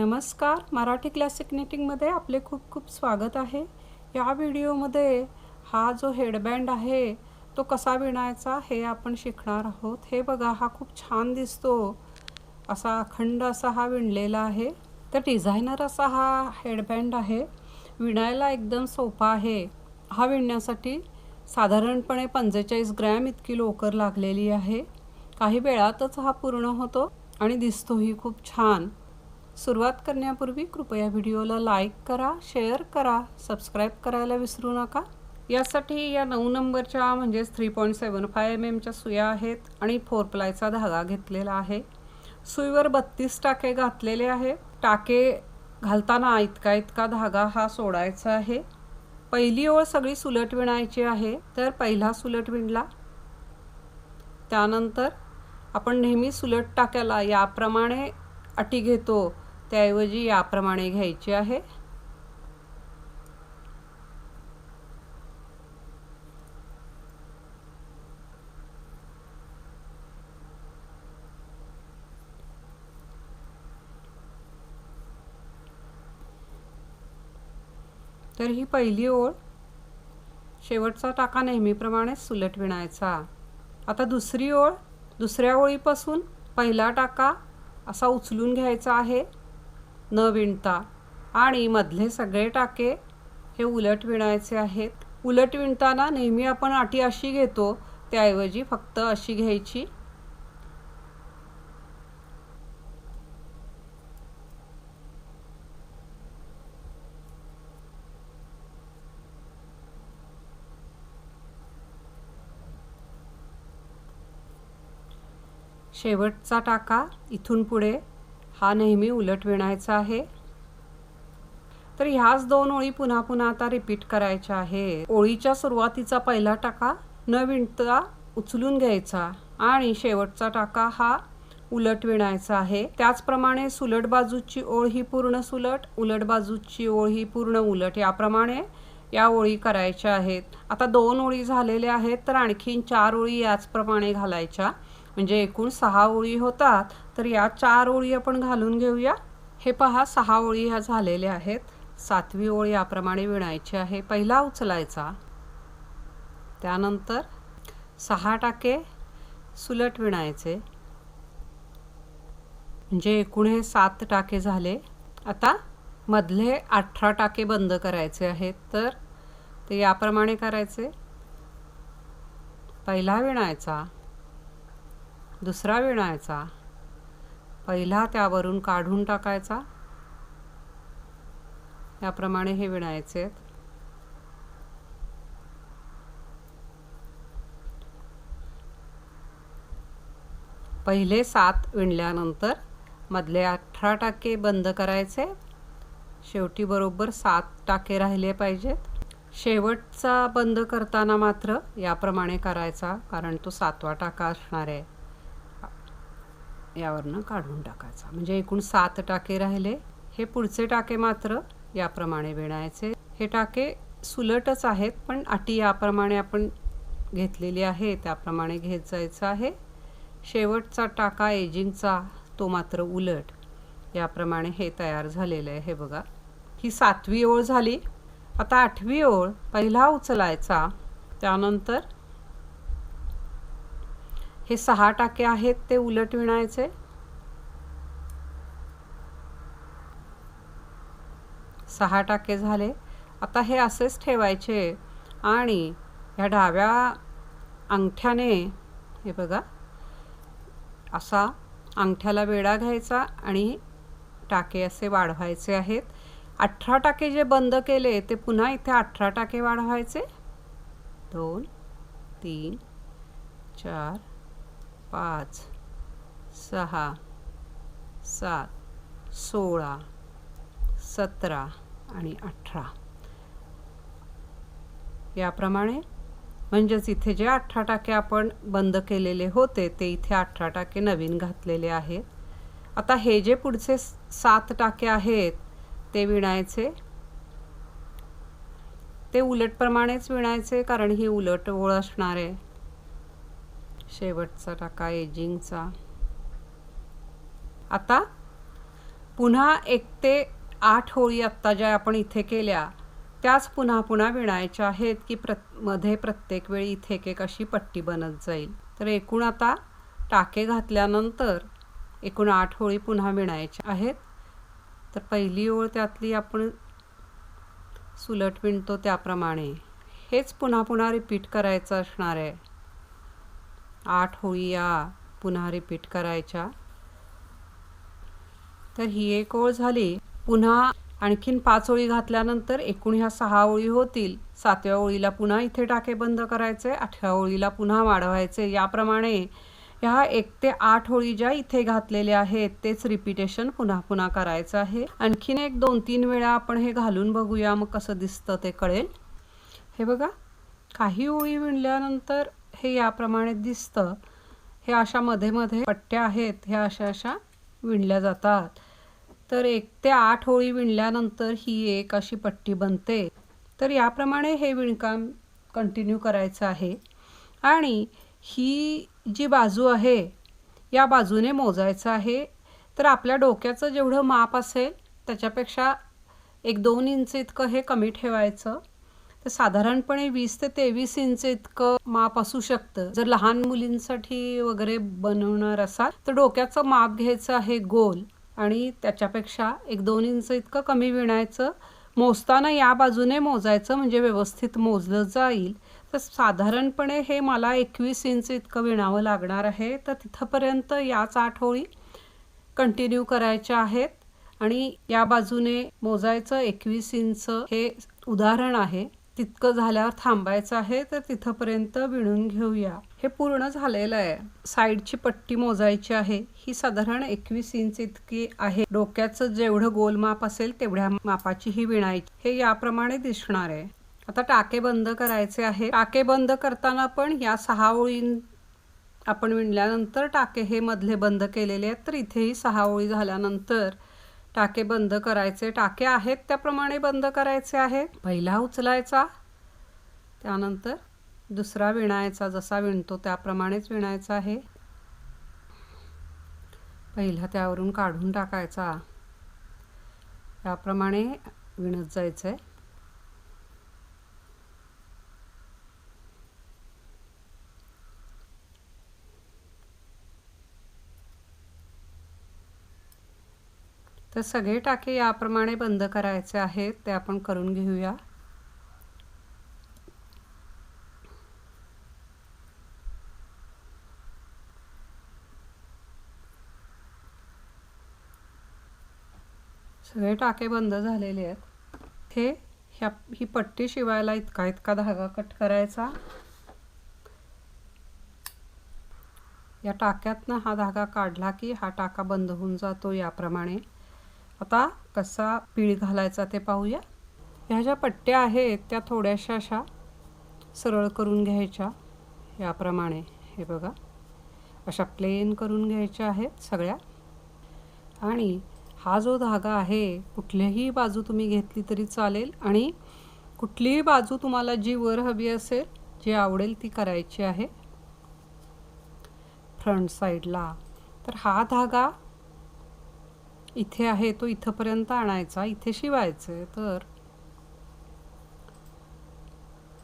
नमस्कार. मराठी क्लासिक निटिंगमध्ये आपले खूप खूप स्वागत आहे. या व्हिडिओमध्ये हा जो हेडबँड आहे तो कसा विणायचा हे आपण शिकणार आहोत. हे बघा हा खूप छान दिसतो. असा अखंड असा हा विणलेला आहे. तर डिझायनर असा हा हेडबँड आहे. विणायला एकदम सोपा आहे. हा विणण्यासाठी साधारणपणे पंचेचाळीस ग्रॅम इतकी लोकर लागलेली आहे. काही वेळातच हा पूर्ण होतो आणि दिसतोही खूप छान. सुरुवात करण्यापूर्वी कृपया व्हिडिओला लाईक करा शेअर करा सबस्क्राईब करायला विसरू नका. यासाठी या नऊ नंबरच्या म्हणजेच three point seven five M एमच्या सुया आहेत आणि फोर प्लायचा धागा घेतलेला आहे. सुईवर बत्तीस टाके घातलेले आहे टाके घालताना इतका इतका धागा हा सोडायचा आहे. पहिली ओळ सगळी सुलट विणायची आहे तर पहिला सुलट विणला. त्यानंतर आपण नेहमी सुलट टाक्याला याप्रमाणे अटी घेतो. त्याऐवजी याप्रमाणे घ्यायची आहे. तर ही पहिली ओळ. शेवटचा टाका नेहमीप्रमाणे सुलट विणायचा. आता दुसरी ओळ दुसऱ्या ओळीपासून पहिला टाका असा उचलून घ्यायचा आहे. न विणता. आणि मधले सगळे टाके हे उलट विणायचे आहेत. उलट विणताना नेहमी आपण अटी अशी घेतो त्याऐवजी फक्त अशी घ्यायची. शेवटचा टाका इथून पुढे. हा नेहमी उलट विणायचा आहे. तर ह्याच दोन ओळी पुन्हा पुन्हा आता रिपीट करायच्या आहे ओळीच्या सुरुवातीचा पहिला टाका न विणता उचलून घ्यायचा आणि शेवटचा टाका हा उलट विणायचा आहे. त्याचप्रमाणे सुलट बाजूची ओळ ही पूर्ण सुलट उलट बाजूची ओळ ही पूर्ण उलट याप्रमाणे या ओळी करायच्या आहेत. आता दोन ओळी झालेल्या आहेत तर आणखीन चार ओळी याचप्रमाणे घालायच्या. म्हणजे एकूण सहा ओळी होतात. तर या चार ओळी आपण घालून घेऊया. हे पहा सहा ओळी ह्या झालेल्या आहेत. सातवी ओळ याप्रमाणे विणायची आहे. पहिला उचलायचा. त्यानंतर सहा टाके सुलट विणायचे. म्हणजे एकूण हे सात टाके झाले. आता मधले अठरा टाके बंद करायचे आहेत. तर ते याप्रमाणे करायचे. पहिला विणायचा. दुसरा विणायचा. पहिला त्यावरून काढून टाकायचा. याप्रमाणे हे विणायचे पहिले सात विणल्यानंतर मधले अठरा टाके बंद करायचे. शेवटी बरोबर सात टाके राहिले पाहिजेत. शेवटचा बंद करताना मात्र याप्रमाणे करायचा कारण तो सातवा टाका असणार आहे. यावरनं काढून टाकायचा. म्हणजे एकूण सात टाके राहिले. हे पुढचे टाके मात्र याप्रमाणे विणायचे. हे टाके सुलटच आहेत पण अटी याप्रमाणे आपण घेतलेली आहे त्याप्रमाणे घेत जायचं आहे. शेवटचा टाका एजिंगचा तो मात्र उलट. याप्रमाणे हे तयार झालेलं आहे. हे बघा. ही सातवी ओळ झाली. आता आठवी ओळ पहिला उचलायचा. त्यानंतर हे सहा टाके आहेत ते उलट विणायचे. सहा टाके झाले. आता हे असेच ठेवायचे आणि ह्या डाव्या अंगठ्याने हे बघा असा अंगठ्याला वेडा घ्यायचा आणि टाके असे वाढवायचे आहेत. अठरा टाके जे बंद केले ते पुन्हा इथे अठरा टाके वाढवायचे. दोन तीन चार पाच सहा सात सोळा सतरा आणि अठरा. याप्रमाणे म्हणजेच इथे जे अठरा टाके आपण बंद केलेले होते ते इथे अठरा टाके नवीन घातलेले आहेत. आता हे जे पुढचे सात टाके आहेत ते विणायचे. ते उलटप्रमाणेच विणायचे कारण ही उलट ओळ असणार आहे. शेवटचा टाका एजिंगचा आता पुन्हा एक ते आठ होळी आत्ता ज्या आपण इथे केल्या त्याच पुन्हा पुन्हा विणायच्या आहेत की प्रमध्ये प्रत्येक वेळी इथे एक एक अशी पट्टी बनत जाईल. तर एकूण आता टाके घातल्यानंतर एकूण आठ होळी पुन्हा विणायच्या आहेत. तर पहिली ओळ त्यातली आपण सुलट विणतो त्याप्रमाणे. हेच पुन्हा पुन्हा रिपीट करायचं असणार आहे. आठ होळी या पुन्हा रिपीट करायच्या. तर ही एक ओळ झाली. पुन्हा आणखीन पाच ओळी घातल्यानंतर एकूण ह्या सहा ओळी होतील. सातव्या ओळीला पुन्हा इथे टाके बंद करायचे आठव्या ओळीला पुन्हा वाढवायचे. याप्रमाणे ह्या एक ते आठ ओळी ज्या इथे घातलेल्या आहेत तेच रिपिटेशन पुन्हा पुन्हा करायचं आहे. आणखीन एक दोन तीन वेळा आपण हे घालून बघूया मग कसं दिसतं ते कळेल. हे बघा काही ओळी विणल्यानंतर हे याप्रमाणे दिसतं. हे अशा मध्ये मध्ये पट्ट्या आहेत. ह्या अशा अशा विणल्या जातात. तर एक ते आठ होळी विणल्यानंतर ही एक अशी पट्टी बनते. तर याप्रमाणे हे विणकाम कंटिन्यू करायचं आहे. आणि ही जी बाजू आहे या बाजूने मोजायचं आहे. तर आपल्या डोक्याचं जेवढं माप असेल त्याच्यापेक्षा एक दोन इंच इतकं हे कमी ठेवायचं. तर साधारणपणे वीस ते तेवीस इंच इतकं माप असू शकतं. जर लहान मुलींसाठी वगैरे बनवणार असाल तर डोक्याचं माप घ्यायचं आहे गोल आणि त्याच्यापेक्षा एक दोन इंच इतकं कमी विणायचं. मोजताना या बाजूने मोजायचं म्हणजे व्यवस्थित मोजलं जाईल. तर साधारणपणे हे मला एकवीस इंच इतकं विणावं लागणार आहे. तर तिथंपर्यंत याच आठ होळी कंटिन्यू करायच्या आहेत आणि या बाजूने मोजायचं एकवीस इंच हे उदाहरण आहे. तितकं झाल्यावर थांबायचं आहे तर तिथंपर्यंत विणून घेऊया. हे पूर्ण झालेलं आहे. साईडची पट्टी मोजायची आहे. ही साधारण एकवीस इंच इतकी आहे. डोक्याचं जेवढं गोल माप असेल तेवढ्या मापाची ही विणायची. हे याप्रमाणे दिसणार आहे. आता टाके बंद करायचे आहे. टाके बंद करताना पण या सहा ओळी आपण विणल्यानंतर टाके हे मधले बंद केलेले आहेत तर इथेही सहा ओळी झाल्यानंतर टाके बंद करायचे. टाके आहेत त्याप्रमाणे बंद करायचे आहे. पहिला उचलायचा त्यानंतर दुसरा विणायचा जसा विणतो त्याप्रमाणेच विणायचा आहे. पहिला त्यावरून काढून टाकायचा. त्याप्रमाणे विणत जायचं आहे तर सगळे टाके याप्रमाणे बंद करायचे आहेत ते आपण करून घेऊया. सगळे टाके बंद झालेले आहेत. हे ह्या ही पट्टी शिवायला इतका इतका धागा कट करायचा. या टाक्यातनं हा धागा काढला की हा टाका बंद होऊन जातो याप्रमाणे. आता कसा पीळ घालायचा ते पाहूया. ह्या ज्या पट्ट्या आहेत त्या थोड्याशा अशा सरळ करून घ्यायच्या. याप्रमाणे हे बघा. अशा प्लेन करून घ्यायच्या आहेत सगळ्या. आणि हा जो धागा आहे कुठल्याही बाजू तुम्ही घेतली तरी चालेल आणि कुठलीही बाजू तुम्हाला जी वर हवी असेल जी आवडेल ती करायची आहे. फ्रंट साईडला तर हा धागा इथे आहे तो इथंपर्यंत आणायचा इथे शिवायचं तर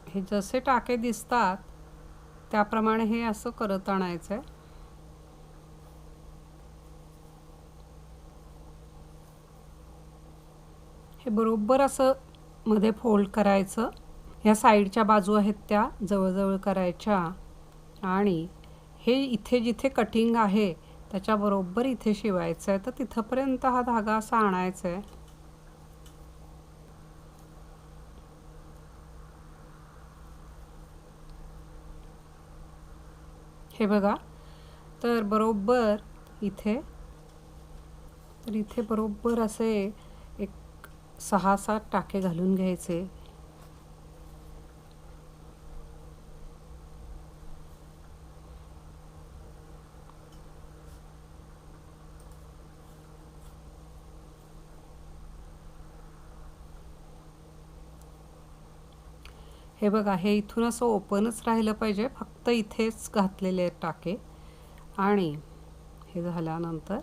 हे जसे टाके दिसतात त्याप्रमाणे हे असं करत आणायचं आहे हे बरोबर असं मध्ये फोल्ड करायचं. ह्या साईडच्या बाजू आहेत त्या जवळजवळ करायच्या. आणि हे इथे जिथे कटिंग आहे त्याच्याबरोबर इथे शिवायचं आहे तर तिथंपर्यंत हा धागा असा आणायचा आहे हे बघा. तर बरोबर इथे तर इथे बरोबर असे एक सहा सात टाके घालून घ्यायचे. हे बघा हे इथून असं ओपनच राहिलं पाहिजे फक्त इथेच घातलेले आहेत टाके. आणि हे झाल्यानंतर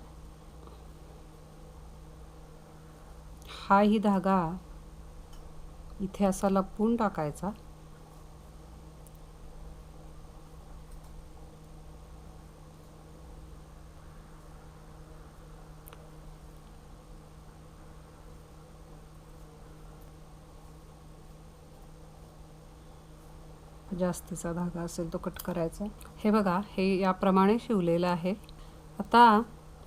हाही धागा इथे असा लपवून टाकायचा. जास्तीचा धागा असेल तो कट करायचा. हे बघा हे याप्रमाणे शिवलेलं आहे. आता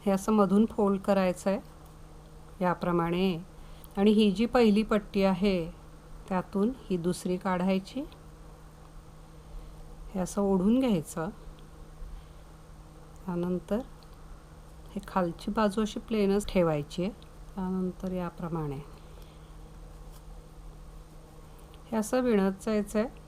हे असं मधून फोल्ड करायचं आहे याप्रमाणे. आणि ही जी पहिली पट्टी आहे त्यातून ही दुसरी काढायची. हे असं ओढून घ्यायचं. त्यानंतर हे खालची बाजू अशी प्लेनच ठेवायची आहे. त्यानंतर याप्रमाणे. हे असं विणत जायचं आहे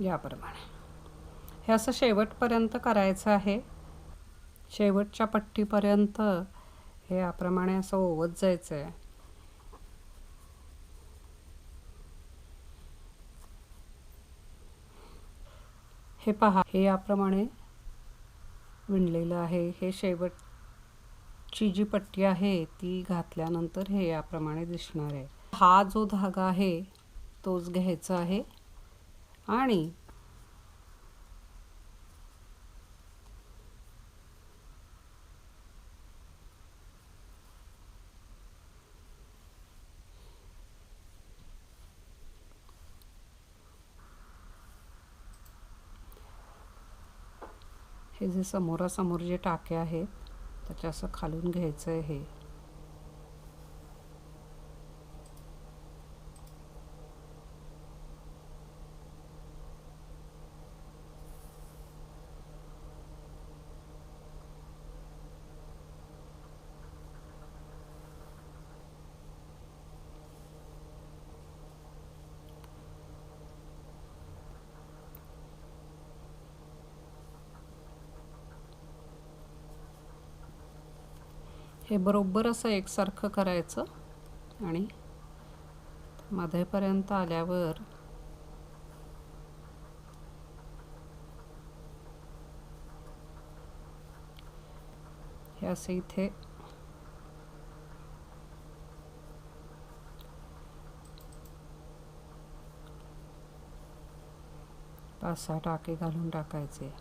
याप्रमाणे. हे असं शेवटपर्यंत करायचं आहे. शेवटच्या पट्टीपर्यंत हे याप्रमाणे असं ओवत जायचं आहे हे पहा हे याप्रमाणे विणलेलं आहे. हे शेवटची जी पट्टी आहे ती घातल्यानंतर हे याप्रमाणे दिसणार आहे. हा जो धागा आहे तोच घ्यायचा आहे. आणि हे जे समोरासमोर जे टाके आहेत त्याच्या असं खालून घ्यायचं आहे हे. हे बरोबर असं एकसारखं करायचं. आणि मध्येपर्यंत आल्यावर हे असे इथे पाच सहा टाके घालून टाकायचे.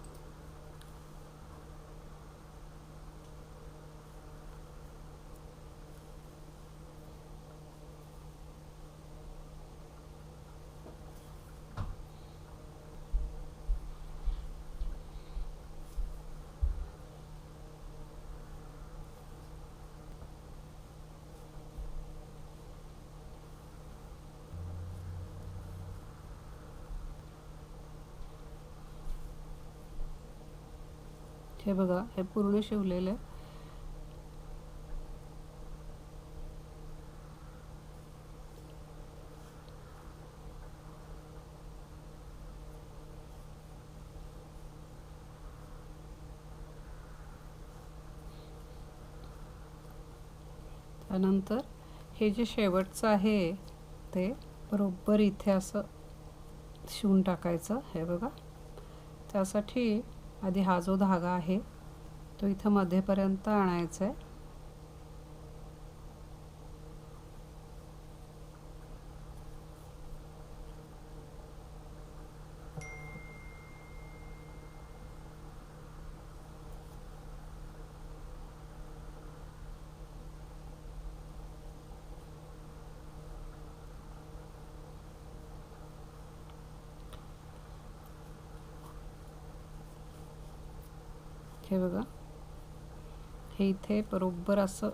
हे बघा हे पूर्ण शिवलेलं आहे. त्यानंतर हे जे शेवटचं आहे ते बरोबर इथे असं शिवून टाकायचं हे बघा. त्यासाठी आधी हा जो धागा आहे तो इथं मध्येपर्यंत आणायचा आहे. हे बघा. हे इथे बरोबर असं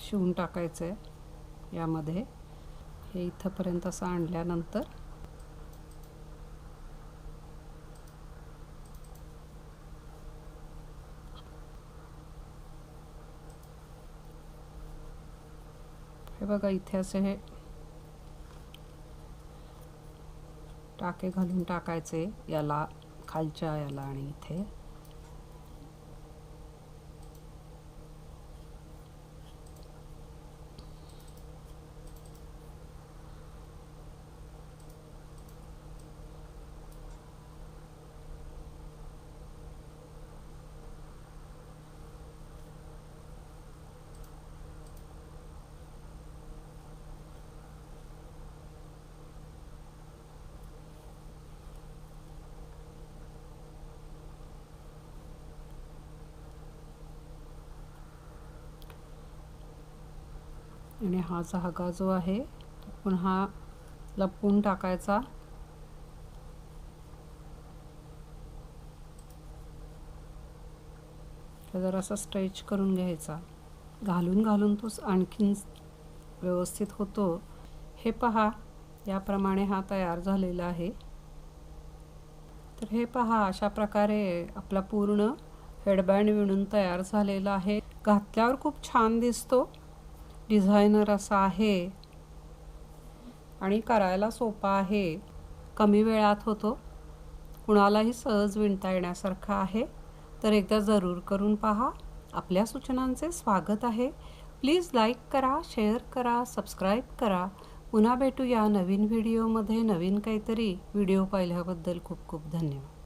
शिवून टाकायचं आहे यामध्ये. हे इथंपर्यंत असं आणल्यानंतर हे बघा इथे असे हे टाके घालून टाकायचे याला खालच्या याला आणि इथे. आणि हा धागा जो आहे तो पुन्हा लपवून टाकायचा. जरासा स्ट्रेच करून घ्यायचा. घालून घालून तोच आणखीन व्यवस्थित होतो. हे पहा याप्रमाणे हा तयार झालेला आहे. तर हे पहा अशा प्रकारे आपला पूर्ण हेडबँड विणून तयार झालेला आहे. घातल्यावर खूप छान दिसतो. डिझायनर असा आहे. आणि करायला सोपा आहे. कमी वेळात होतो. कुणालाही सहज विणता येण्यासारखा आहे. तर एकदा जरूर करून पहा. आपल्या सूचनांचे स्वागत आहे. प्लीज लाईक करा शेअर करा सबस्क्राईब करा. पुन्हा भेटूया नवीन व्हिडिओमध्ये नवीन काहीतरी व्हिडिओ पाहिल्याबद्दल खूप खूप धन्यवाद.